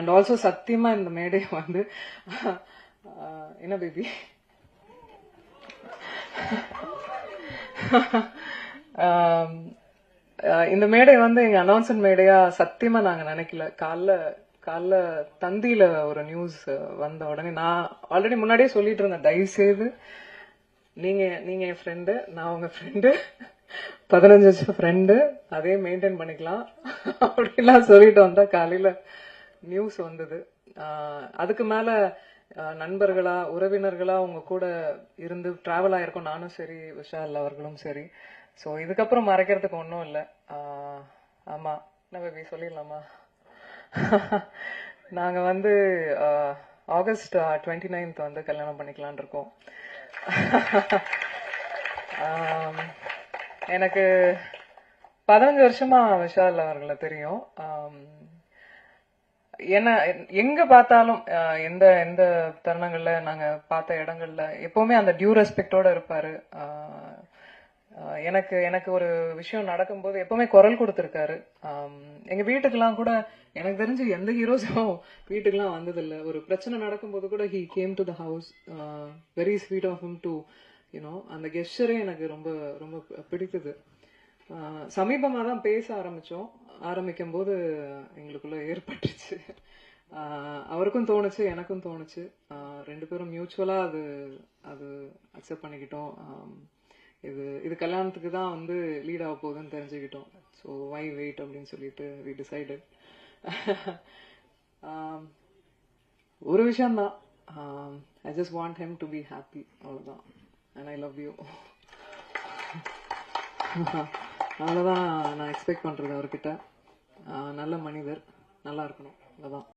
And also சத்தியமா இந்த மேடை வந்து என்ன பேபி இந்த மேடை வந்து எங்க அனௌன்ஸ்மெண்ட் மேடையா சத்தியமா நாங்க நினைக்கல. காலைல காலைல தந்தியில ஒரு நியூஸ் வந்த உடனே நான் ஆல்ரெடி முன்னாடியே சொல்லிட்டு இருந்தேன். தயவு செய்து நீங்க நீங்க என் ஃப்ரெண்டு நான் உங்க ஃப்ரெண்டு பதினஞ்சு வருஷம் ஃப்ரெண்டு அதே மெயின்டைன் பண்ணிக்கலாம். அப்படிலாம் சொல்லிட்டு வந்தா காலையில நியூஸ் வந்தது. அதுக்கு மேல நண்பர்களா உறவினர்களா உங்க கூட இருந்து டிராவல் ஆயிருக்கோம். நானும் சரி விஷால் அவர்களும் சரி. ஸோ இதுக்கப்புறம் மறைக்கிறதுக்கு ஒன்றும் இல்லை. ஆமா. என்ன பேபி சொல்லிடலாமா? நாங்க வந்து ஆகஸ்ட் டுவெண்ட்டி நைன்த் வந்து கல்யாணம் பண்ணிக்கலாம்னு இருக்கோம். எனக்கு பதினஞ்சு வருஷமா விஷால் அவர்களை தெரியும். ஏன்னா எங்க பார்த்தாலும் எந்த எந்த தருணங்கள்ல நாங்க பார்த்த இடங்கள்ல எப்பவுமே அந்த டியூ ரெஸ்பெக்டோட இருப்பாரு. எனக்கு எனக்கு ஒரு விஷயம் நடக்கும்போது எப்பவுமே குரல் கொடுத்துருக்காரு. எங்க வீட்டுக்கெல்லாம் கூட எனக்கு தெரிஞ்சு எந்த ஹீரோஸும் வீட்டுக்கெல்லாம் வந்ததில்ல. ஒரு பிரச்சனை நடக்கும்போது கூட he came to the house very sweet of him to you know அந்த கெஸ்டரே எனக்கு ரொம்ப ரொம்ப பிடித்தது. சமீபமாக தான் பேச ஆரம்பித்தோம் ஆரம்பிக்கும் போது எங்களுக்குள்ள ஏற்பட்டுச்சு. அவருக்கும் தோணுச்சு எனக்கும் தோணுச்சு. ரெண்டு பேரும் மியூச்சுவலாக அது அது அக்செப்ட் பண்ணிக்கிட்டோம். இது இது கல்யாணத்துக்கு தான் வந்து லீட் ஆக போகுதுன்னு தெரிஞ்சுக்கிட்டோம். ஸோ வை வெயிட் அப்படின்னு சொல்லிட்டு வி டிசைடட் ஒரு விஷயம்தான். I just want him to be happy அவ்வளோதான் அண்ட் ஐ லவ் யூ அவ்வளோதான் நான் எக்ஸ்பெக்ட் பண்ணுறது அவர்கிட்ட. நல்ல மனிதர் நல்லா இருக்கணும். அவ்வளோதான்